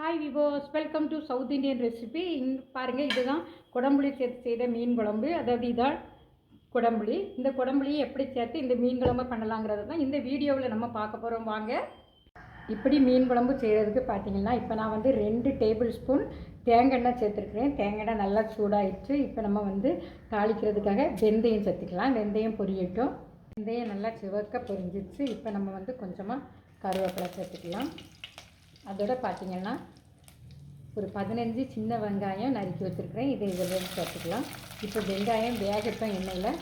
Hi viewers welcome to south Indian recipe இங்கே பாருங்கள் இதுதான் குடம்புளி சேர்த்து செய்த மீன் குழம்பு. அதாவது இதான் குடம்புளி. இந்த குடம்புளியை எப்படி சேர்த்து இந்த மீன் குழம்பு பண்ணலாங்கிறது தான் இந்த வீடியோவில் நம்ம பார்க்க போகிறோம் வாங்க. இப்படி மீன் குழம்பு செய்கிறதுக்கு பார்த்தீங்கன்னா இப்போ நான் வந்து ரெண்டு டேபிள் ஸ்பூன் தேங்காய் எண்ணெய் சேர்த்துருக்குறேன். தேங்காய் எண்ணெய் நல்லா சூடாயிடுச்சு இப்போ நம்ம வந்து தாளிக்கிறதுக்காக வெந்தயம் சேர்த்துக்கலாம். வெந்தயம் பொரியட்டும். வெந்தயம் நல்லா சிவக்க பொரிஞ்சிச்சு. இப்போ நம்ம வந்து கொஞ்சமாக கருவேப்பிலை சேர்த்துக்கலாம். அதோட பார்த்தீங்கன்னா ஒரு பதினஞ்சு சின்ன வெங்காயம் நறுக்கி வச்சுருக்கிறேன். இதை இதில் சேர்த்துக்கலாம். இப்போ வெங்காயம் வேகட்டும் எண்ணெயில்.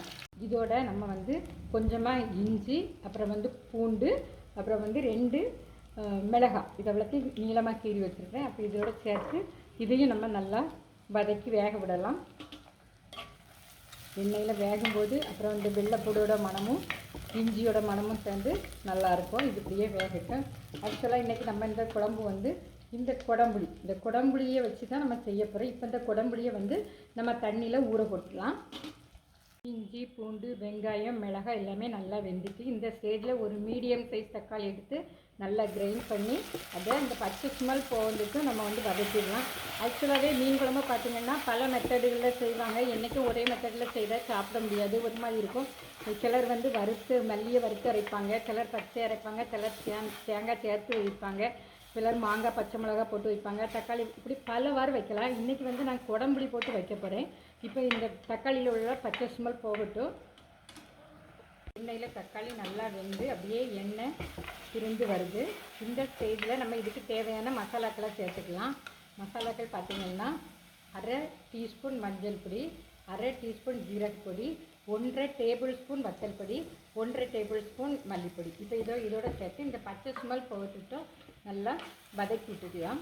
இதோட நம்ம வந்து கொஞ்சமாக இஞ்சி அப்புறம் வந்து பூண்டு அப்புறம் வந்து ரெண்டு மிளகாய். இதை எல்லாத்தையும் நீளமாக கீறி வச்சுருக்கேன் அப்போ இதோட சேர்த்து இதையும் நம்ம நல்லா வதக்கி வேக விடலாம். எண்ணெயில் வேகும்போது அப்புறம் இந்த வெள்ளைப்பூடோட மணமும் இஞ்சியோட மணமும் சேர்ந்து நல்லாயிருக்கும். இது இப்படியே வேகட்டும். ஆக்சுவலாக இன்றைக்கி நம்ம இந்த குழம்பு வந்து இந்த குடம்புளி. இந்த குடம்புளியை வச்சு தான் நம்ம செய்ய போகிறோம் இப்போ இந்த குடம்புளியை வந்து நம்ம தண்ணியில் ஊற போட்டுக்கலாம். இஞ்சி பூண்டு வெங்காயம் மிளகாய் எல்லாமே நல்லா வெந்துட்டு இந்த ஸ்டேஜில் ஒரு மீடியம் சைஸ் தக்காளி எடுத்து நல்லா கிரைண்ட் பண்ணி அதை இந்த பச்சை ஸ்மெல் போகிறதுக்கும் நம்ம வந்து வதக்கிடலாம். ஆக்சுவலாகவே மீன் குழம்பு பார்த்தீங்கன்னா பல மெத்தடுகளில் செய்வாங்க. என்றைக்கும் ஒரே மெத்தடில் செய்தால் சாப்பிட முடியாது. ஒரு மாதிரி இருக்கும். சிலர் வந்து வறுத்து மல்லியை வறுத்து அரைப்பாங்க. சிலர் பச்சை அரைப்பாங்க. சிலர் தேங்காய் சேர்த்து வைப்பாங்க. சிலர் மாங்காய் பச்சை மிளகாய் போட்டு வைப்பாங்க. தக்காளி இப்படி பல வாரம் வைக்கலாம். இன்றைக்கி வந்து நான் குடம்புடி போட்டு வைக்க போகிறேன் இப்போ இந்த தக்காளியில் உள்ள பச்சை ஸ்மெல் போகட்டும். எண்ணெயில் தக்காளி நல்லா வெந்து அப்படியே எண்ணெய் பிரிந்து வருது. இந்த ஸ்டேஜில் நம்ம இதுக்கு தேவையான மசாலாக்களை சேர்த்துக்கலாம். மசாலாக்கள் பார்த்திங்கன்னா அரை டீஸ்பூன் மஞ்சள் பொடி அரை டீஸ்பூன் ஜீரகப்பொடி ஒன்றரை டேபிள் ஸ்பூன் வத்தல் பொடி ஒன்றரை டேபிள் ஸ்பூன் மல்லிப்பொடி. இப்போ இதோ இதோட சேர்த்து இந்த பச்சை ஸ்மெல் போட்டுட்டோம் நல்லா வதக்கி விட்டுக்கலாம்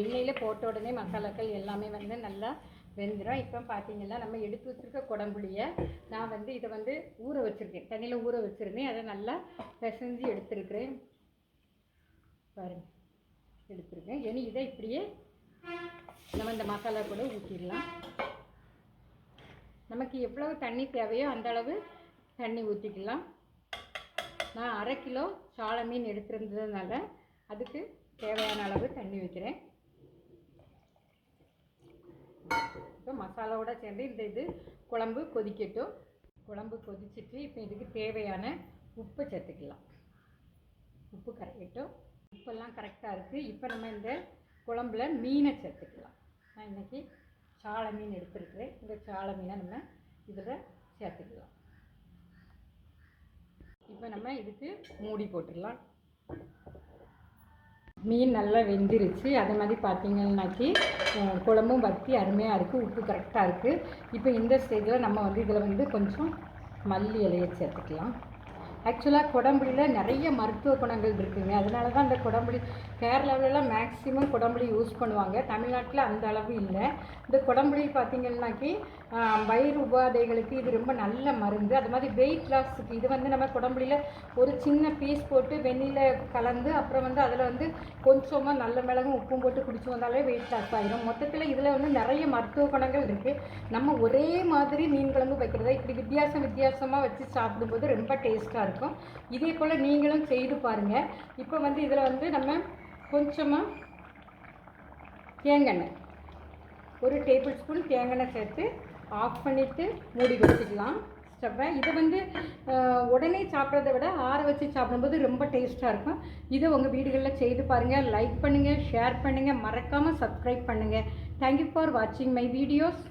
எண்ணெயில் போட்ட உடனே மசாலாக்கள் எல்லாமே வந்து நல்லா வெந்துடும் இப்போ பார்த்தீங்கன்னா நம்ம எடுத்து வச்சுருக்க குடம்புளியை நான் வந்து இதை வந்து ஊற வச்சுருக்கேன். தண்ணியில் ஊற வச்சுருந்தேன். அதை நல்லா பிசைஞ்சு எடுத்துருக்கிறேன். பாருங்க. எடுத்துருக்கேன். இனி இதை இப்படியே நம்ம இந்த மசாலா கூட ஊற்றிடலாம் நமக்கு எவ்வளவு தண்ணி தேவையோ அந்தளவு தண்ணி ஊற்றிக்கலாம் நான் அரை கிலோ சால மீன் எடுத்துருந்ததுனால அதுக்கு தேவையான அளவு தண்ணி வைக்கிறேன் இப்போ மசாலாவோட சேர்ந்து இந்த இது குழம்பு கொதிக்கட்டும். குழம்பு கொதிச்சிட்டு இப்போ இதுக்கு தேவையான உப்பை சேர்த்துக்கலாம். உப்பு கரைக்கட்டும். உப்பெல்லாம் கரெக்டாக இருக்குது இப்போ நம்ம இந்த குழம்புல மீனை சேர்த்துக்கலாம். நான் இன்றைக்கி சால மீன் எடுத்துருக்குறேன். இந்த சாலை மீனை நம்ம இதில் சேர்த்துக்கலாம். இப்போ நம்ம இதுக்கு மூடி போட்டுடலாம். மீன் நல்லா வெந்துருச்சு. அதே மாதிரி பார்த்தீங்கன்னாக்கி குழம்பும் வத்தி அருமையாக இருக்குது உப்பு கரெக்டாக இருக்குது இப்போ இந்த ஸ்டேஜில் நம்ம வந்து இதில் வந்து கொஞ்சம் மல்லி இலையை சேர்த்துக்கலாம். ஆக்சுவலாக குடம்புளியில் நிறைய மருத்துவ குணங்கள் இருக்குங்க. அதனால தான் அந்த குடம்புளி கேரளாவிலலாம் மேக்ஸிமம் குடம்புளி யூஸ் பண்ணுவாங்க. தமிழ்நாட்டில் அந்த அளவு இல்லை. இந்த குடம்புளி பார்த்தீங்கன்னாக்கி வயிறு உபாதைகளுக்கு இது ரொம்ப நல்ல மருந்து. அது மாதிரி வெயிட் லாஸுக்கு இது வந்து நம்ம குடம்புலியில் ஒரு சின்ன பீஸ் போட்டு வெந்நில கலந்து அப்புறம் வந்து அதில் வந்து கொஞ்சமாக நல்ல மிளகும் உப்பும் போட்டு குடிச்சு வந்தாலே வெயிட் லாஸ் ஆகிடும் மொத்தத்தில் இதில் வந்து நிறைய மருத்துவ குணங்கள் இருக்குது நம்ம ஒரே மாதிரி மீன் குழம்பு வைக்கிறத இப்படி வித்தியாசம் வித்தியாசமாக வச்சு சாப்பிடும்போது ரொம்ப டேஸ்ட்டாக இருக்கும். இதே போல் நீங்களும் செய்து பாருங்கள் இப்போ வந்து இதில் வந்து நம்ம கொஞ்சமாக தேங்காய் ஒரு டேபிள் ஸ்பூன் தேங்காய் சேர்த்து ஆஃப் பண்ணிவிட்டு மூடி வச்சுக்கலாம். ஸ்டவ்வை இதை வந்து உடனே சாப்பிட்றத விட ஆற வச்சு சாப்பிடும்போது ரொம்ப டேஸ்ட்டாக இருக்கும். இதை உங்கள் வீடுகளில் செய்து பாருங்கள் லைக் பண்ணுங்கள் ஷேர் பண்ணுங்கள் மறக்காமல் சப்ஸ்கிரைப் பண்ணுங்கள் தேங்க்யூ ஃபார் வாட்சிங் மை வீடியோஸ்